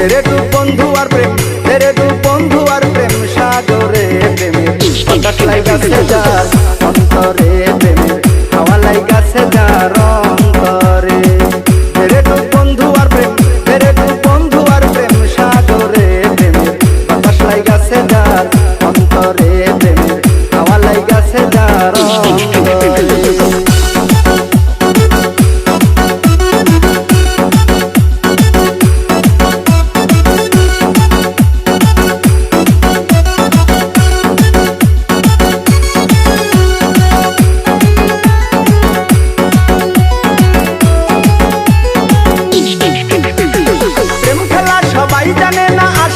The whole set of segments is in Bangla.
তেরে টু বন্ধু আর প্রেম তেরে টু বন্ধু আর প্রেম সাগরে প্রেমের বাতাস লাইগাছে যার অন্তরে প্রেমের হাওয়া লাইগাছে যার অন্তরে। তেরে টু বন্ধু আর প্রেম তেরে টু বন্ধু আর প্রেম সাগরে প্রেমের বাতাস লাইগাছে যার অন্তরে প্রেমের হাওয়া লাইগাছে যার অন্তরে।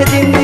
একদিন